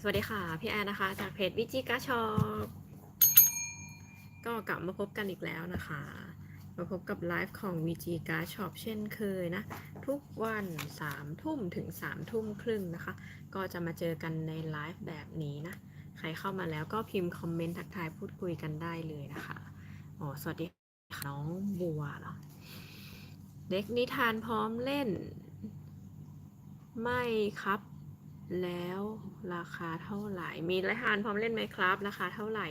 สวัสดีค่ะ พี่แอนนะคะ จากเพจวิจิกาชอปก็กลับมาพบกันอีกแล้วนะคะ มาพบกับไลฟ์ของ VG g a Shop เช่นเคยนะ ทุกวัน3ทุ่มถึง3ทุ่มครึ่งนะคะ ก็จะมาเจอกันในไลฟ์แบบนี้นะ ใครเข้ามาแล้วก็พิมพ์คอมเมนต์ทักทายพูดคุยกันได้เลยนะคะอ๋อสวัสดีน้องบัวเหรอเด็กนิทานพร้อมเล่น ไม่ครับ แล้วราคาเท่าไหร่ มีนิทานพร้อมเล่นไหมครับ ราคาเท่าไหร่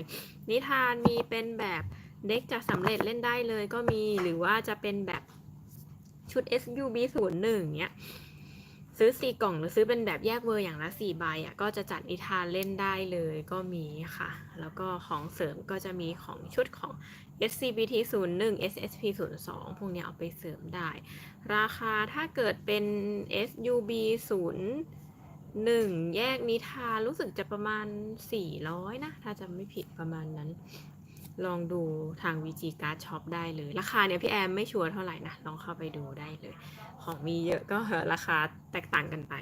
นิทานมีเป็นแบบเด็กจะสำเร็จเล่นได้เลยก็มี หรือว่าจะเป็นแบบชุด SUB 0 1เนี้ย ซื้อสี่กล่องหรือซื้อเป็นแบบแยกเวอร์อย่างละสี่ใบอะก็จะจัดนิทานเล่นได้เลยก็มีค่ะ แล้วก็ของเสริมก็จะมีของชุดของ SCBT 0 1 SSP 0 2พวกเนี้ยเอาไปเสริมได้ ราคาถ้าเกิดเป็น SUB 0 1แยกนิทานรู้สึกจะประมาณ400นะ ถ้าจำไม่ผิดประมาณนั้น ลองดูทาง VG Card Shop ได้เลย ราคาเนี่ยพี่แอมไม่ชัวร์เท่าไหร่นะ ลองเข้าไปดูได้เลย ของมีเยอะก็ราคาแตกต่างกันไป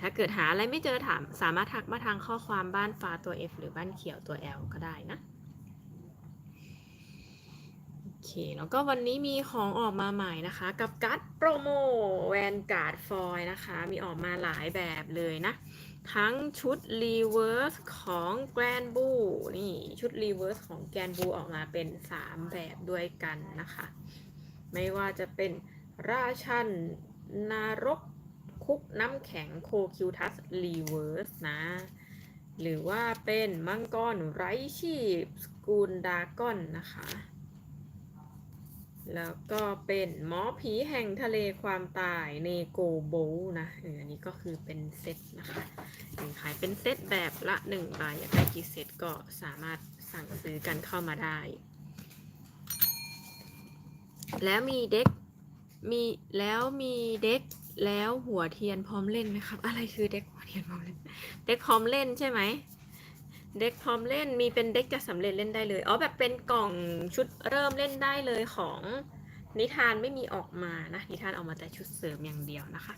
ถ้าเกิดหาอะไรไม่เจอถามสามารถทักมาทางข้อความบ้านฟ้าตัว F หรือบ้านเขียวตัว L ก็ได้นะ เคแล้วก็วันนี้มีของออกมาใหม่นะคะ กับการ์ดโปรโมแวนการ์ดฟอยนะคะ มีออกมาหลายแบบเลยนะ ทั้งชุดรีเวิร์สของแกรนบูนี่ชุดรีเวิร์สของแกรนบูออกมาเป็น 3 แบบด้วยกันนะคะ ไม่ว่าจะเป็นราชันนารกคุกน้ำแข็งโคคิวทัสรีเวิร์สนะ หรือว่าเป็นมังกรไร้ชีพสกูลดากอนนะคะ แล้วก็เป็นหมอผีแห่งทะเลความตายเนโกโบนะอันนี้ก็คือเป็นเซตนะคะขายเป็นเซตแบบละหนึ่งใบอยากได้กี่เซตก็สามารถสั่งซื้อกันเข้ามาได้ แล้วมีเด็กมีแล้วมีเด็กแล้วหัวเทียนพร้อมเล่นไหมครับ อะไรคือเด็กหัวเทียนพร้อมเล่น เด็กพร้อมเล่นใช่ไหม เด็กพร้อมเล่นมีเป็นเด็กจะสำเร็จเล่นได้เลย อ๋อแบบเป็นกล่องชุดเริ่มเล่นได้เลยของนิทานไม่มีออกมานะ นิทานออกมาแต่ชุดเสริมอย่างเดียวนะคะ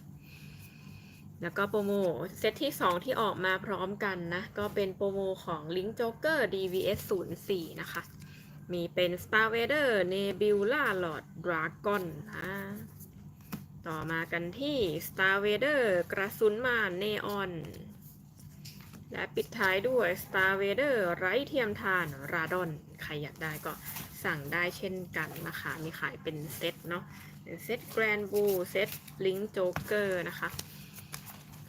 แล้วก็โปรโมเซตที่ 2 ที่ออกมาพร้อมกันนะ ก็เป็นโปรโมของ Link Joker DVS 04นะคะ มีเป็น Star Vader Nebula Lord Dragon นะต่อมากันที่ Star Vader กระสุนมารเนออน และปิดท้ายด้วย Star Vader ไร้เทียมทานราดอน ใครอยากได้ก็สั่งได้เช่นกันนะคะ มีขายเป็นเซตเนาะเป็นเซตแกรนบูเซตลิงโจ๊กเกอร์นะคะ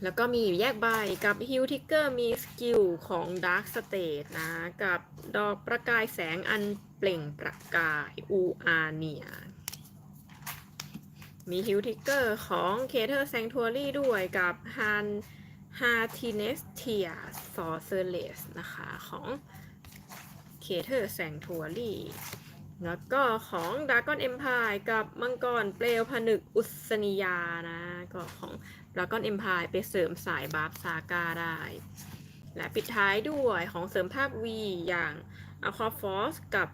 แล้วก็มีแยกใบกับฮิวทิกเกอร์มีสกิลของ Dark State นะ กับดอกประกายแสงอันเปล่งประกายอูอาเนียมีฮิวทิกเกอร์ของเคเทอร์แซงทัวรี่ด้วยกับฮัน ฮาร์ทิเนสเทียซอเซเลสนะคะ ของเคเทอร์แซงทัวรี่แล้วก็ของด r a กอนเอ็มพายกับมังกรเปลวผนึกอุศนียานะ ก็ของด r a กอนเอ็มพายไปเสริมสายบาร์บซาก้าได้ และปิดท้ายด้วยของเสริมภาค V อย่าง a q u a f o r c e กับ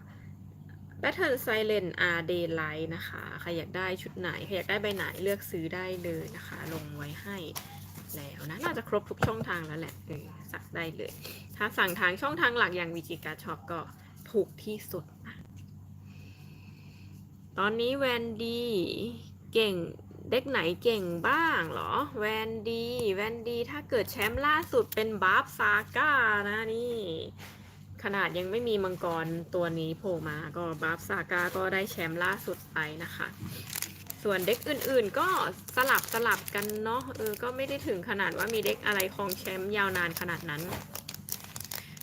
Battle Silent R Daylight นะคะ ใครอยากได้ชุดไหน ใครอยากได้ใบไหนเลือกซื้อได้เลยนะคะ ลงไว้ให้ แล้วนะ น่าจะครบทุกช่องทางแล้วแหละเออสั่งได้เลย ถ้าสั่งทางช่องทางหลักอย่างวิจิการช็อปก็ถูกที่สุดนะตอนนี้แวนดีเก่งเด็กไหนเก่งบ้างเหรอ แวนดีแวนดีถ้าเกิดแชมป์ล่าสุดเป็นบาร์บซาก้านะนี่ ขนาดยังไม่มีมังกรตัวนี้โผล่มาก็บาร์บซาก้าก็ได้แชมป์ล่าสุดไปนะคะ ส่วนเด็กอื่นๆ ก็สลับสลับกันเนาะเออก็ไม่ได้ถึงขนาดว่ามีเด็กอะไรครองแชมป์ยาวนานขนาดนั้น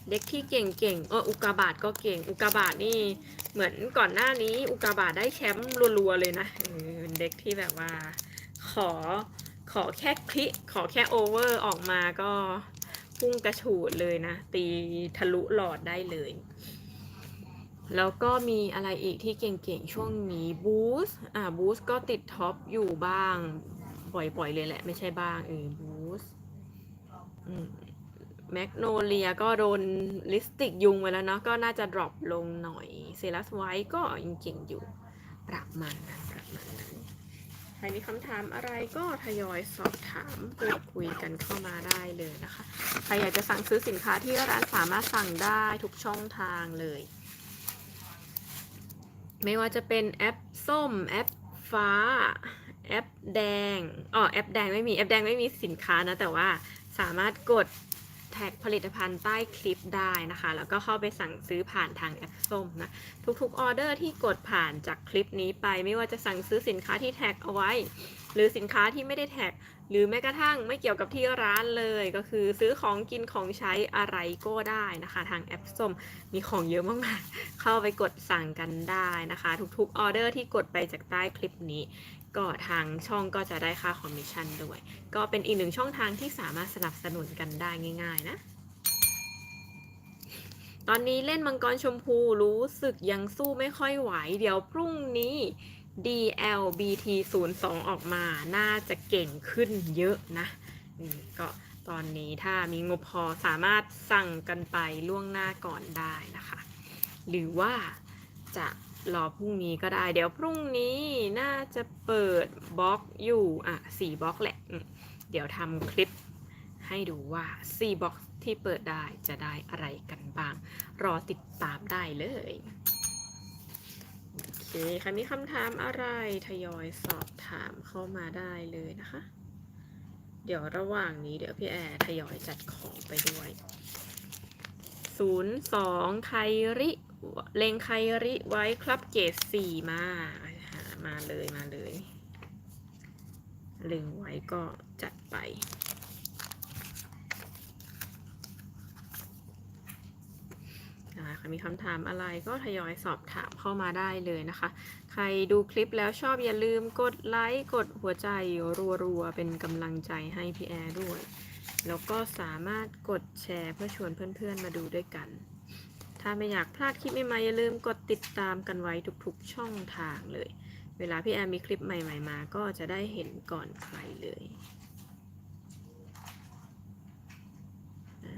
เด็กที่เก่งๆเอออุกาบาตก็เก่ง อุกาบาตนี่เหมือนก่อนหน้านี้ อุกาบาตได้แชมป์รัวๆเลยนะเออเด็กที่แบบว่า ขอขอแค่คลิขอแค่โอเวอร์ออกมาก็พุ่งกระฉูดเลยนะ ตีทะลุหลอดได้เลย แล้วก็มีอะไรอีกที่เก่งๆ ช่วงนี้บูสอ่าบูสก็ติดท็อปอยู่บ้าง ปล่อยๆ เลยแหละ ไม่ใช่บ้างเออบูสแมกโนเลียก็โดนลิสติกยุงไปแล้วเนาะก็น่าจะดรอปลงหน่อยเซรัสไวก็ยังเก่งอยู่ประมาณนั้นประมาณนั้นใครรมีคำถามอะไรก็ทยอยสอบถามพูดคุยกันเข้ามาได้เลยนะคะ ใครอยากจะสั่งซื้อสินค้าที่ร้านสามารถสั่งได้ทุกช่องทางเลย ไม่ว่าจะเป็นแอปส้ม แอปฟ้า แอปแดงอ๋อแอปแดงไม่มี แอปแดงไม่มีสินค้านะ แต่ว่าสามารถกดแท็กผลิตภัณฑ์ใต้คลิปได้นะคะ แล้วก็เข้าไปสั่งซื้อผ่านทางแอปส้มนะ ทุกๆออเดอร์ที่กดผ่านจากคลิปนี้ไป ไม่ว่าจะสั่งซื้อสินค้าที่แท็กเอาไว้ หรือสินค้าที่ไม่ได้แท็ก หรือแม้กระทั่งไม่เกี่ยวกับที่ร้านเลย ก็คือซื้อของกินของใช้อะไรก็ได้นะคะ ทางแอปส้มมีของเยอะมากๆ เข้าไปกดสั่งกันได้นะคะ ทุกๆออเดอร์ที่กดไปจากใต้คลิปนี้ ก็ทางช่องก็จะได้ค่าคอมมิชชั่นด้วย ก็เป็นอีกหนึ่งช่องทางที่สามารถสนับสนุนกันได้ง่าย ๆ นะตอนนี้เล่นมังกรชมพูรู้สึกยังสู้ไม่ค่อยไหว เดี๋ยวพรุ่งนี้ DLBT 0 2ออกมา น่าจะเก่งขึ้นเยอะนะอืมก็ตอนนี้ถ้ามีงบพอสามารถสั่งกันไปล่วงหน้าก่อนได้นะคะ หรือว่าจะรอพรุ่งนี้ก็ได้ เดี๋ยวพรุ่งนี้น่าจะเปิดบล็อกอยู่ อะสี่บล็อกแหละ เดี๋ยวทำคลิปให้ดูว่าสี่บล็อกที่เปิดได้จะได้อะไรกันบ้าง รอติดตามได้เลย เคใครมีคำถามอะไรทยอยสอบถามเข้ามาได้เลยนะคะ เดี๋ยวระหว่างนี้เดี๋ยวพี่แอร์ทยอยจัดของไปด้วย02ไคริเลงไคริไว้ครับเกรด4มาหามาเลยมาเลยเล็งไว้ก็จัดไป นะคะ มีคำถามอะไรก็ทยอยสอบถามเข้ามาได้เลยนะคะ ใครดูคลิปแล้วชอบอย่าลืมกดไลค์กดหัวใจรัวๆ เป็นกำลังใจให้พี่แอร์ด้วย แล้วก็สามารถกดแชร์เพื่อชวนเพื่อนๆมาดูด้วยกัน ถ้าไม่อยากพลาดคลิปใหม่ๆอย่าลืมกดติดตามกันไว้ทุกๆช่องทางเลย เวลาพี่แอร์มีคลิปใหม่ ๆ มา ก็จะได้เห็นก่อนใครเลยอ่า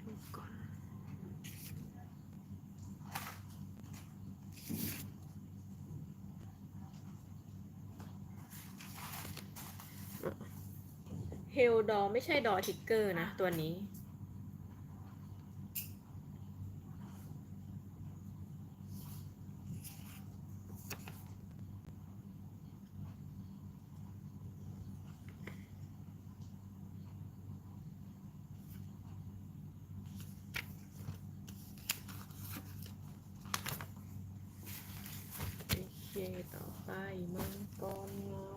ดูก่อน เฮลดอไม่ใช่ดอทิกเกอร์นะ ตัวนี้ โอเค ต่อไปมังกรเงา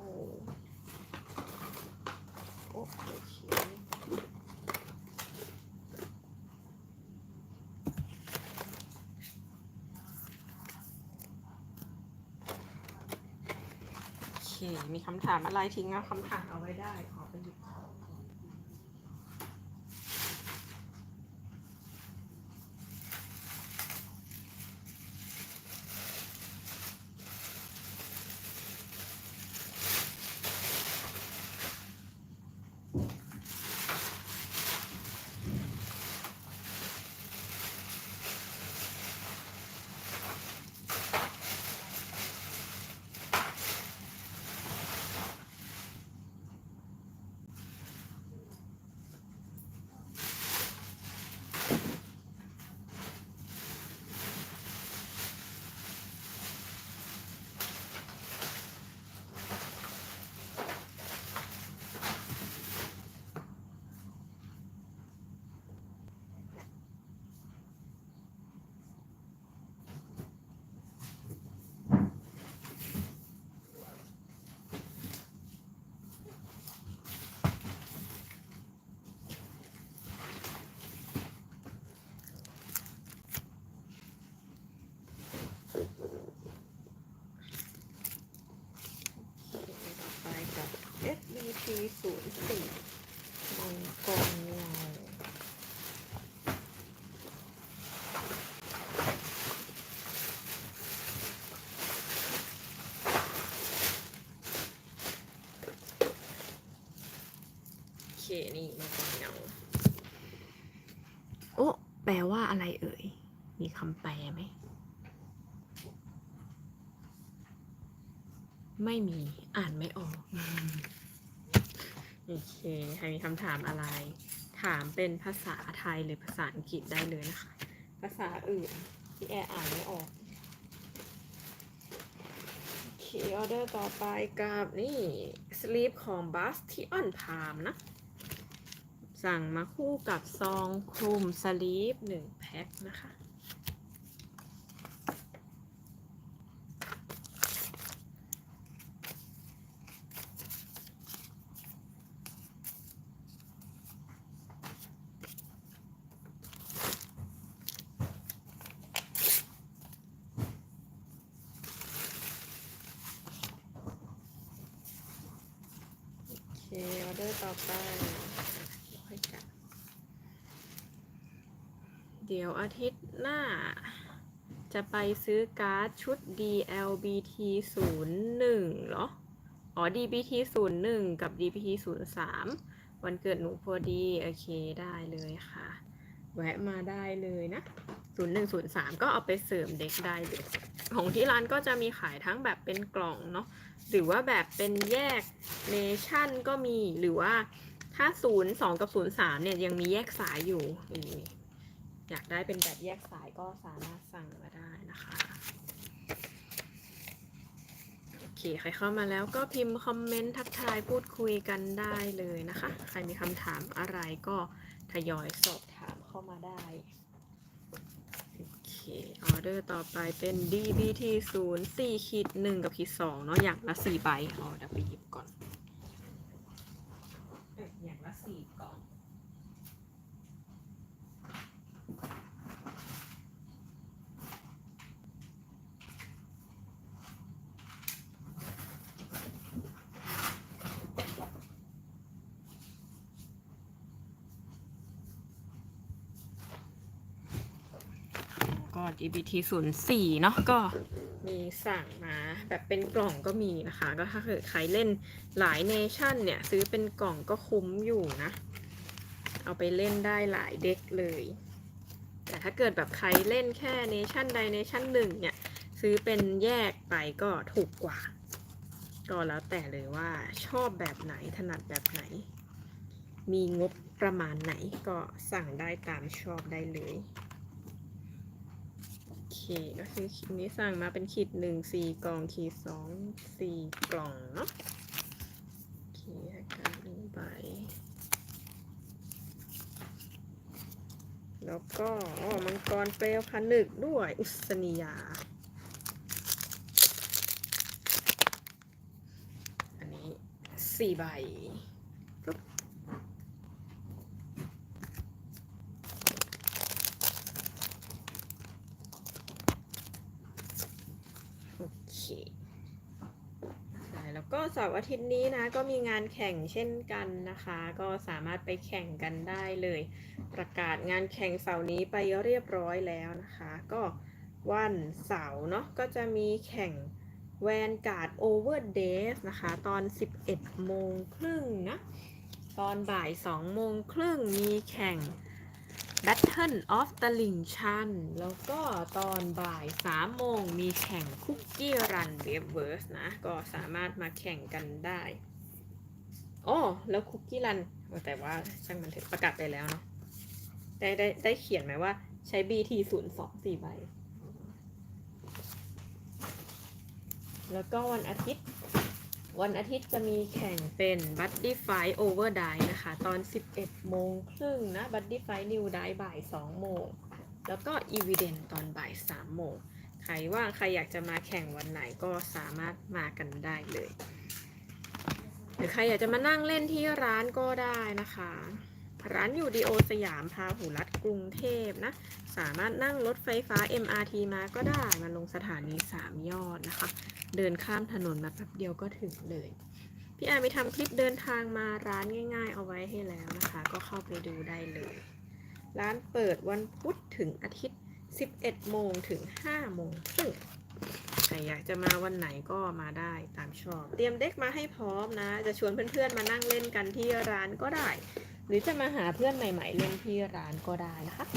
โอเคโอเคมีคำถามอะไรทิ้งเอาคำถามเอาไว้ได้ขอ SBT ศูนย์สี่มังกรเงาโอเค นี่มังกรเงาโอ้แปลว่าอะไรเอ่ย มีคำแปลไหม ไม่มีอ่านไม่ออก โอเค ใครมีคำถามอะไร ถามเป็นภาษาไทยหรือภาษาอังกฤษได้เลยนะคะ ภาษาอื่นที่แอร์อ่านไม่ออกโอเคออเดอร์ต่อไปกับนี่สลีปของบัสที่อ่อนพามนะ สั่งมาคู่กับซองคลุมสลีปหนึ่งแพ็คนะคะ เดอร์ต่อไปเดี๋ยวค่อยจัดเดี๋ยวอาทิตย์หน้า จะไปซื้อการ์ดชุด DLBT 01เหรอ อ๋อ DBT 01 กับ DBT 03 วันเกิดหนูพอดี โอเคได้เลยค่ะ แวะมาได้เลยนะ 0103 ก็เอาไปเสริมเด็กได้เลย ของที่ร้านก็จะมีขายทั้งแบบเป็นกล่องเนาะหรือว่าแบบเป็นแยกเนชั่นก็มีหรือว่าถ้า0 2กับ0 3เนี่ยยังมีแยกสายอยู่อืมอยากได้เป็นแบบแยกสายก็สามารถสั่งมาได้นะคะโอเคใครเข้ามาแล้วก็พิมพ์คอมเมนต์ทักทายพูดคุยกันได้เลยนะคะ ใครมีคำถามอะไรก็ทยอยสอบถามเข้ามาได้ อเคออเดอร์ต่อไปเป็น DBT 0 4ขีด1กับขีด2เนาะ อย่างละ4ใบ อ๋อเดี๋ยวไปหยิบก่อนเอ้ยอย่างละ 4กล่อง ก็ DBT 0 4เนาะก็มีสั่งมาแบบเป็นกล่องก็มีนะคะ ก็ถ้าเกิดใครเล่นหลายเนชั่นเนี่ย ซื้อเป็นกล่องก็คุ้มอยู่นะ เอาไปเล่นได้หลายเด็กเลย แต่ถ้าเกิดแบบใครเล่นแค่เนชั่นใดเนชั่นหนึ่งเนี่ย ซื้อเป็นแยกไปก็ถูกกว่า ก็แล้วแต่เลยว่าชอบแบบไหนถนัดแบบไหน มีงบประมาณไหนก็สั่งได้ตามชอบได้เลย ก็คือคลิปนี้สั่งมาเป็นขีดหนึ่งสี่กล่องขีดสองสี่กล่องเนาะโอเคอาการหนึ่งใบแล้วก็อ๋อมังกรเปลวผนึกด้วย อุศนียา อันนี้สี่ใบปึ๊บ โอเคใช่แล้ว ก็เสาร์อาทิตย์นี้นะก็มีงานแข่งเช่นกันนะคะ ก็สามารถไปแข่งกันได้เลย ประกาศงานแข่งเสาร์นี้ไปเรียบร้อยแล้วนะคะ ก็วันเสาร์เนาะก็จะมีแข่งแวนการ์ดโอเวอร์เดสนะคะ ตอน 11โมงครึ่งนะ ตอนบ่าย 2 โมงครึ่งมีแข่ง Battle of the l i n c h a n แล้วก็ตอนบ่าย3โมงมีแข่งคุกกี้รันเวฟเวิร์สนะ ก็สามารถมาแข่งกันได้อ๋อแล้วคุกกี้รันแต่ว่าช่างมันเถอะประกาศไปแล้วเนาะได้ได้ได้เขียนไหมว่าใช้ BT 0 2 4ใบ แล้วก็วันอาทิตย์ วันอาทิตย์จะมีแข่งเป็น Buddy Fight Over Die นะคะ ตอน 11 โมงครึ่งนะ Buddy Fight New Die บ่าย 2 โมง แล้วก็ Evident ตอนบ่าย 3 โมง ใครว่างใครอยากจะมาแข่งวันไหนก็สามารถมากันได้เลย หรือใครอยากจะมานั่งเล่นที่ร้านก็ได้นะคะ ร้านอยู่ดีโอสยามพาหุรัตน์กรุงเทพนะ สามารถนั่งรถไฟฟ้า MRT มาก็ได้ มาลงสถานี3ยอดนะคะ เดินข้ามถนนมาแป๊บเดียวก็ถึงเลย พี่อาร์มีทำคลิปเดินทางมาร้านง่าย ๆ เอาไว้ให้แล้วนะคะ ก็เข้าไปดูได้เลย ร้านเปิดวันพุธถึงอาทิตย์ 11 โมงถึง 5 โมงครึ่งใครอยากจะมาวันไหนก็มาได้ตามชอบ เตรียมเด็กมาให้พร้อมนะ จะชวนเพื่อนๆมานั่งเล่นกันที่ร้านก็ได้ หรือจะมาหาเพื่อนใหม่ ๆ เล่นที่ร้านก็ได้นะคะ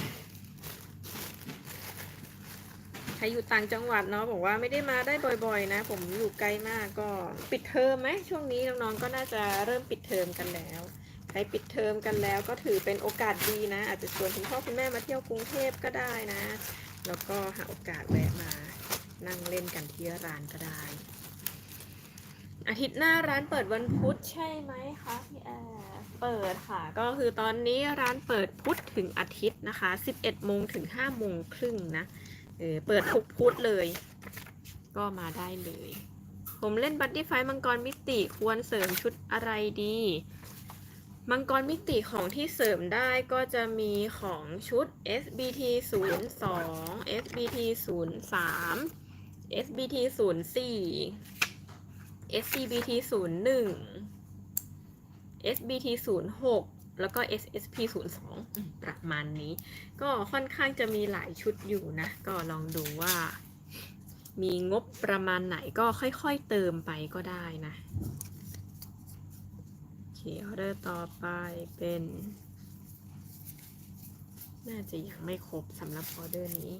ใครอยู่ต่างจังหวัดเนาะบอกว่าไม่ได้มาได้บ่อย ๆ นะ ผมอยู่ไกลมากก็ปิดเทอมไหมช่วงนี้น้องๆก็น่าจะเริ่มปิดเทอมกันแล้วใครปิดเทอมกันแล้วก็ถือเป็นโอกาสดีนะ อาจจะชวนคุณพ่อคุณแม่มาเที่ยวกรุงเทพก็ได้นะ แล้วก็หาโอกาสแวะมานั่งเล่นกันที่ร้านก็ได้ อาทิตย์หน้าร้านเปิดวันพุธใช่ไหมคะพี่แอร์ เปิดค่ะ ก็คือตอนนี้ร้านเปิดพุธถึงอาทิตย์นะคะ 11โมงถึง5โมงครึ่งนะเออเปิดทุกพุธเลย ก็มาได้เลย ผมเล่นบัตตี้ไฟมังกรมิติควรเสริมชุดอะไรดี มังกรมิติของที่เสริมได้ก็จะมีของชุด SBT 02 SBT 03 SBT 04 SCBT 01 SBT 06แล้วก็ SSP 02ประมาณนี้ ก็ค่อนข้างจะมีหลายชุดอยู่นะ ก็ลองดูว่า มีงบประมาณไหนก็ค่อยๆเติมไปก็ได้นะโอเคออเดอร์ต่อไปเป็น น่าจะยังไม่ครบสำหรับออเดอร์นี้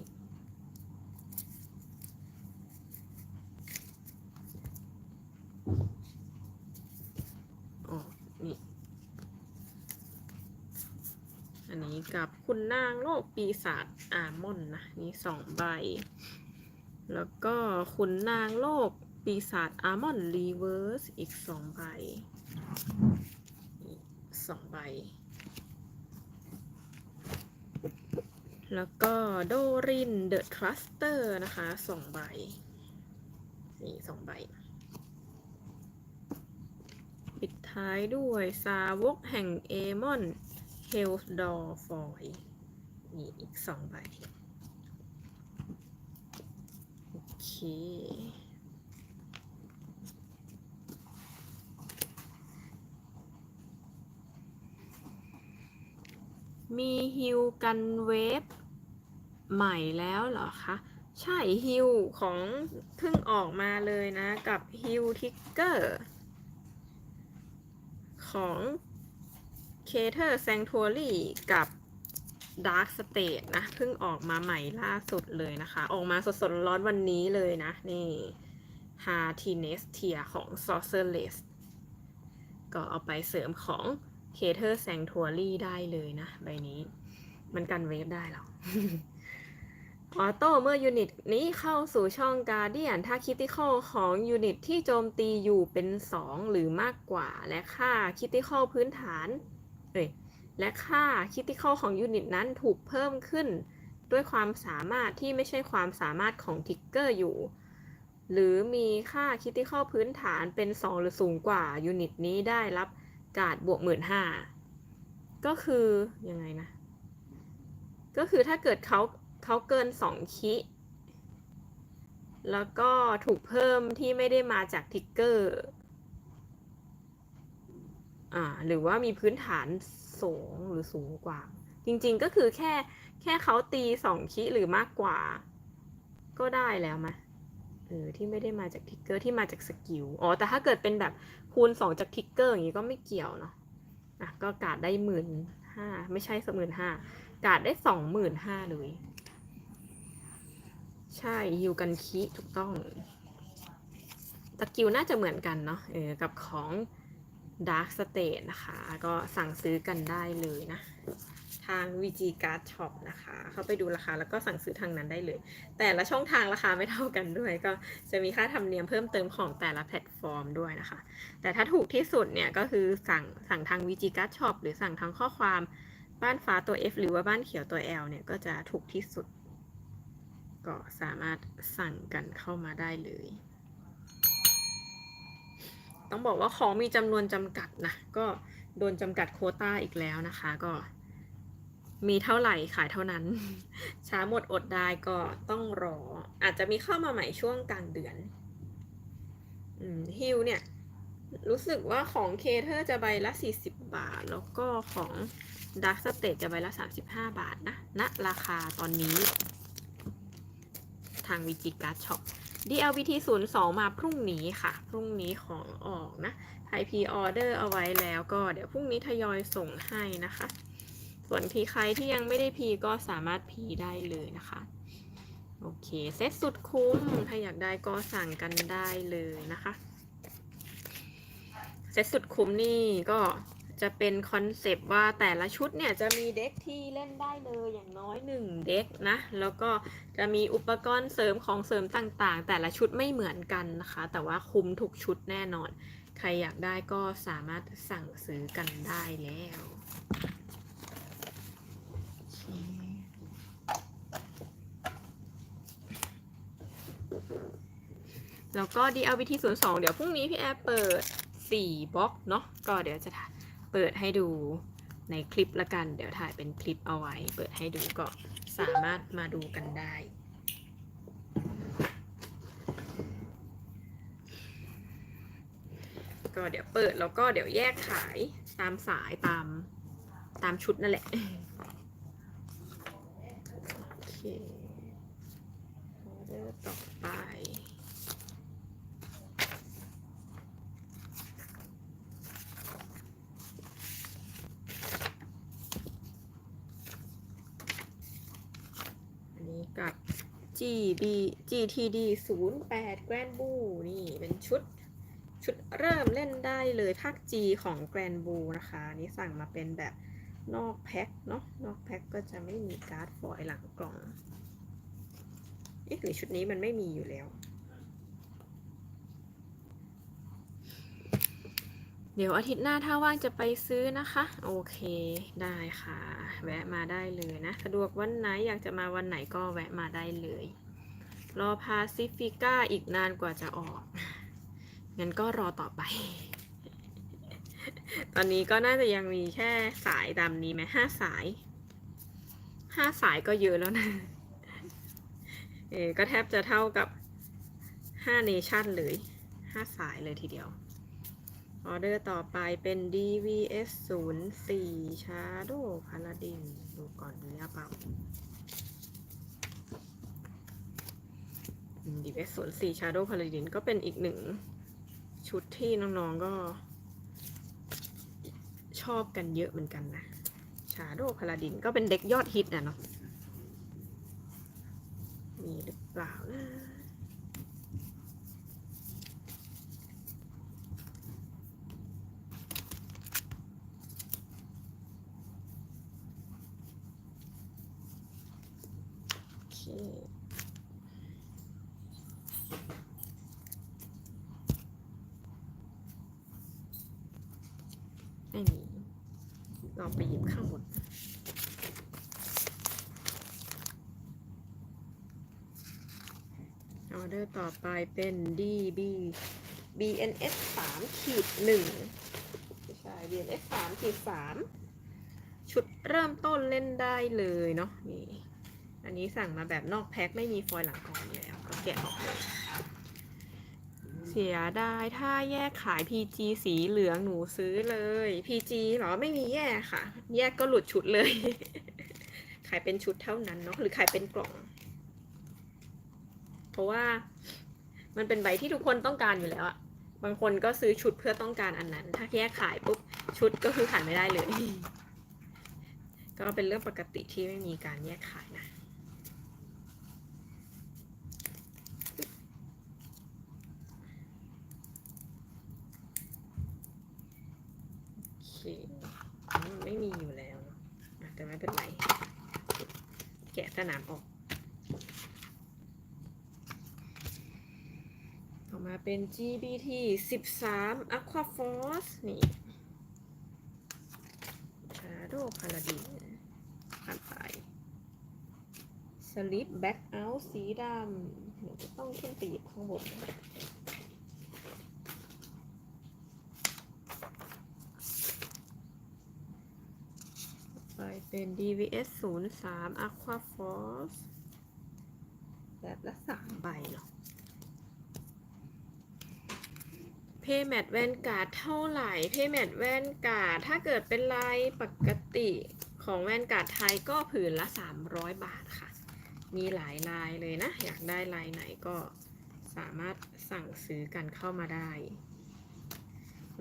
อ๋อ นี่ อันนี้กับคุณนางโลกปีศาจอาร์มอนนะ นี่สองใบ แล้วก็คุณนางโลกปีศาจอาร์มอนรีเวิร์สอีกสองใบสองใบ แล้วก็โดรินเดอะทรัสเตอร์นะคะสองใบ นี่สองใบ ปิด ท้ายด้วยสาวกแห่งเอมอนเฮลดอร์ฟอยนี่อีกสองใบโอเคมีฮิวกันเวฟใหม่แล้วเหรอคะ ใช่ฮิวของเพิ่งออกมาเลยนะ กับฮิวทิกเกอร์ ของ c a t e r Sanctuary กับ Dark State นะ เพิ่งออกมาใหม่ล่าสุดเลยนะคะ ออกมาสดๆร้อนวันนี้เลยนะ นี่ h a r t i n e s t i a ของ Sorceress ก็เอาไปเสริมของ c a t e r Sanctuary ได้เลยนะ ใบนี้ มันกันเวฟได้หรอ ออโต้เมื่อยูนิตนี้เข้าสู่ช่องการเดียนถ้าคิติคอลของยูนิตที่โจมตีอยู่เป็น 2 หรือมากกว่า และค่าคิติคอลพื้นฐานเอ้ยและค่าคิติคอลของยูนิตนั้นถูกเพิ่มขึ้น ด้วยความสามารถที่ไม่ใช่ความสามารถของทิกเกอร์อยู่ หรือมีค่าคิติคอลพื้นฐานเป็น 2 หรือสูงกว่ายูนิตนี้ได้รับการ์ดบวกหมื่นห้าก็คือยังไงนะ ก็คือถ้าเกิดเขา เขาเกินสองคิ แล้วก็ถูกเพิ่มที่ไม่ได้มาจากทิกเกอร์อ่าหรือว่ามีพื้นฐานสูงหรือสูงกว่า จริงๆก็คือแค่แค่เขาตีสองคิหรือมากกว่า ก็ได้แล้วมะเออที่ไม่ได้มาจากทิกเกอร์ที่มาจากสกิลอ๋อแต่ถ้าเกิดเป็นแบบคูณสองจากทิกเกอร์อย่างนี้ก็ไม่เกี่ยวเนาะอะก็กาดได้หมื่นห้าไม่ใช่สหมื่นห้ากาดได้สองหมื่นห้าเลย ใช่ฮิวกันคิถูกต้องสกิลน่าจะเหมือนกันเนาะเออกับของ Dark State นะคะ ก็สั่งซื้อกันได้เลยนะ ทาง VG Card Shop นะคะ เข้าไปดูราคาแล้วก็สั่งซื้อทางนั้นได้เลย แต่ละช่องทางราคาไม่เท่ากันด้วย ก็จะมีค่าธรรมเนียมเพิ่มเติมของแต่ละแพลตฟอร์มด้วยนะคะ แต่ถ้าถูกที่สุดเนี่ยก็คือสั่งสั่งทาง VG Card Shop หรือสั่งทางข้อความบ้านฟ้าตัว F หรือว่าบ้านเขียวตัว L เนี่ยก็จะถูกที่สุด ก็สามารถสั่งกันเข้ามาได้เลย ต้องบอกว่าของมีจำนวนจำกัดนะ ก็โดนจำกัดโคต้าอีกแล้วนะคะ ก็มีเท่าไหร่ขายเท่านั้น ช้าหมดอดได้ก็ต้องรอ อาจจะมีเข้ามาใหม่ช่วงกลางเดือนฮิวเนี่ย รู้สึกว่าของเคเทอร์จะใบละ 40 บาท แล้วก็ของดักสเต e จะใบละ 35 บาทนะณนะราคาตอนนี้ ทางวิจิการ์ดช็อป DLVT 02 มาพรุ่งนี้ค่ะ พรุ่งนี้ของออกนะใครพีออเดอร์เอาไว้แล้วก็เดี๋ยวพรุ่งนี้ทยอยส่งให้นะคะ ส่วนทีใครที่ยังไม่ได้พีก็สามารถพีได้เลยนะคะ โอเค เซ็ตสุดคุ้ม ถ้าอยากได้ก็สั่งกันได้เลยนะคะ เซ็ตสุดคุ้มนี่ก็ จะเป็นคอนเซปต์ว่าแต่ละชุดเนี่ยจะมีเด็กที่เล่นได้เลยอย่างน้อยหนึ่งเด็กนะ แล้วก็จะมีอุปกรณ์เสริมของเสริมต่างๆ แต่ละชุดไม่เหมือนกันนะคะ แต่ว่าคุ้มทุกชุดแน่นอน ใครอยากได้ก็สามารถสั่งซื้อกันได้แล้วแล้วก็ DLBT 0 2 เดี๋ยวพรุ่งนี้พี่แอร์เปิด 4บล็อกเนาะก็เดี๋ยวจะ เปิดให้ดูในคลิปละกัน เดี๋ยวถ่ายเป็นคลิปเอาไว้ เปิดให้ดูก็สามารถมาดูกันได้ ก็เดี๋ยวเปิดแล้วก็เดี๋ยวแยกขายตามสายตามตามชุดนั่นแหละ โอเคออเดอร์ต่อไป กับ GB GTD 08 Grand Blue นี่เป็นชุด ชุดเริ่มเล่นได้เลยภาค G ของ Grand Blue นะคะนนี่สั่งมาเป็นแบบนอกแพ็คเนาะนอกแพ็คก็จะไม่มีการ์ดฟอยล์หลังกล่องเอ๊ะหรือชุดนี้มันไม่มีอยู่แล้ว เดี๋ยวอาทิตย์หน้าถ้าว่างจะไปซื้อนะคะ โอเคได้ค่ะ แวะมาได้เลยนะ สะดวกวันไหนอยากจะมาวันไหนก็แวะมาได้เลย รอพาซิฟิก้าอีกนานกว่าจะออก งั้นก็รอต่อไป ตอนนี้ก็น่าจะยังมีแค่สายตามนี้ไหมห้าสาย ห้าสายก็เยอะแล้วนะ เออก็แทบจะเท่ากับห้าเนชั่นเลยห้าสายเลยทีเดียว ออเดอร์ต่อไปเป็น DVS 0 4 Shadow Paladin ดูก่อนดูยาเปล่า DVS 0 4 Shadow Paladin ก็เป็นอีกหนึ่งชุดที่น้องๆ ก็ชอบกันเยอะเหมือนกันนะ Shadow Paladin ก็เป็นเด็กยอดฮิตนะเนาะ มีหรือเปล่านะ โอเค ไม่มี ลองไปหยิบข้างบนออเดอร์ต่อไปเป็น DB BNS 3ขีด1ไม่ใช่ BNS 3ขีด3ชุดเริ่มต้นเล่นได้เลยเนาะนี่อันนี้สั่งมาแบบนอกแพ็คไม่มีฟอยล์หลังกล่องอยู่แล้ว ก็แกะออกเลย เสียดายถ้าแยกขาย PG สีเหลืองหนูซื้อเลย PG เหรอไม่มีแยกค่ะ แยกก็หลุดชุดเลย ขายเป็นชุดเท่านั้นเนาะหรือขายเป็นกล่อง เพราะว่ามันเป็นใบที่ทุกคนต้องการอยู่แล้วอะบางคนก็ซื้อชุดเพื่อต้องการอันนั้น ถ้าแยกขายปุ๊บชุดก็คือขายไม่ได้เลย ก็เป็นเรื่องปกติที่ไม่มีการแยกขายนะ โอเคอืมไม่มีอยู่แล้วเนอะอะแต่ไม่เป็นไร แกะสนามออก ออกมาเป็น GBT 13 Aqua Force นี่ Shadow Paladin ผ่านไป Sleep Back Out สีดำหนูจะต้องขึ้นไปหยิบข้างบน เป็น DVS 0 3 Aqua Force แบบละสามใบเหรอเพย์แมทแว่นกาดเท่าไหร่ เพย์แมทแว่นกาดถ้าเกิดเป็นลายปกติของแว่นกาดไทยก็ผืนละ 300 บาทค่ะ มีหลายลายเลยนะ อยากได้ลายไหนก็สามารถสั่งซื้อกันเข้ามาได้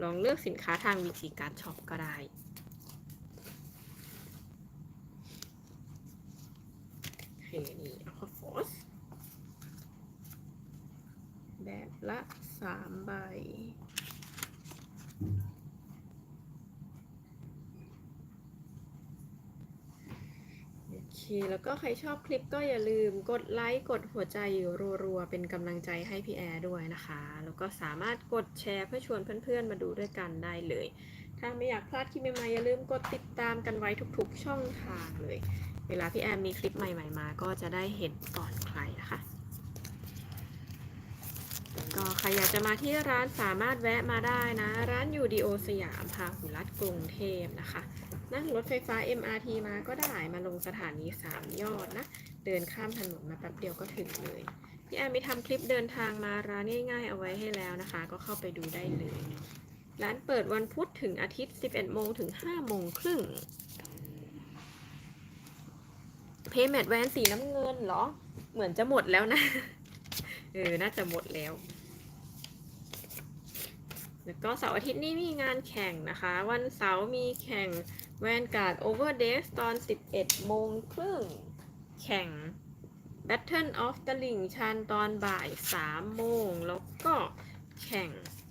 ลองเลือกสินค้าทาง VG Card Shop ก็ได้ Force แบบ ละสามใบ โอเค แล้วก็ใครชอบคลิปก็อย่าลืมกดไลค์ กดหัวใจรัวๆ เป็นกำลังใจให้พี่แอร์ด้วยนะคะ แล้วก็สามารถกดแชร์เพื่อชวนเพื่อนๆ มาดูด้วยกันได้เลย ถ้าไม่อยากพลาดคลิปใหม่ๆอย่าลืมกดติดตามกันไว้ทุกๆ ช่องทางเลย เวลาพี่แอร์มีคลิปใหม่ๆมา ก็จะได้เห็นก่อนใครนะคะ ใครอยากจะมาที่ร้านสามารถแวะมาได้นะ ร้านอยู่ดีโอสยามพาหุรัตกรุงเทพนะคะ นั่งรถไฟฟ้า MRT มาก็ได้มาลงสถานีสามยอดนะ เดินข้ามถนนมาแป๊บเดียวก็ถึงเลย พี่แอนมีทำคลิปเดินทางมาร้านง่ายๆเอาไว้ให้แล้วนะคะ ก็เข้าไปดูได้เลย ร้านเปิดวันพุธถึงอาทิตย์ 11 โมงถึง 5 โมงครึ่งเพย์แมทแวนสีน้ำเงินเหรอ เหมือนจะหมดแล้วนะ เออ น่าจะหมดแล้ว แล้วก็เสาร์อาทิตย์นี้มีงานแข่งนะคะ วันเสาร์มีแข่งแวนการ์ดโอเวอร์เดสตอน 11 โมงครึ่ง แข่ง Battle of the Ring ชันตอนบ่าย 3 โมง แล้วก็แข่ง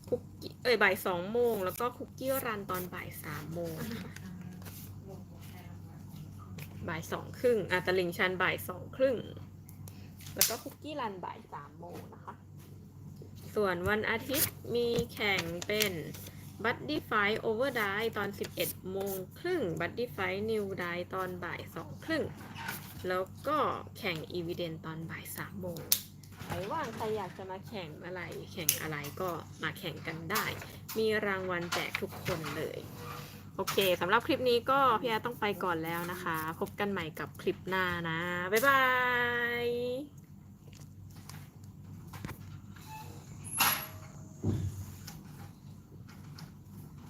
คุกกี้เอ้ยบ่าย 2 โมง แล้วก็คุกกี้รันตอนบ่าย 3 โมงบ่ายสองครึ่งอะตะลิงชันบ่ายสองครึ่ง แล้วก็คุกกี้รันบ่ายสามโมงนะคะ ส่วนวันอาทิตย์มีแข่งเป็นบั d ดี้ไฟโอเวอร์ไดตอน 11 โมงครึ่งบั d ดี้ไฟนิวไดตอนบ่ายสองครึ่ง แล้วก็แข่งอีวิเดนตอนบ่ายสามโมงใครว่างใครอยากจะมาแข่งอะไร แข่งอะไรก็มาแข่งกันได้ มีรางวัลแจกทุกคนเลย โอเคสำหรับคลิปนี้ก็พี่แอต้องไปก่อนแล้วนะคะ พบกันใหม่กับคลิปหน้านะ บ๊ายบาย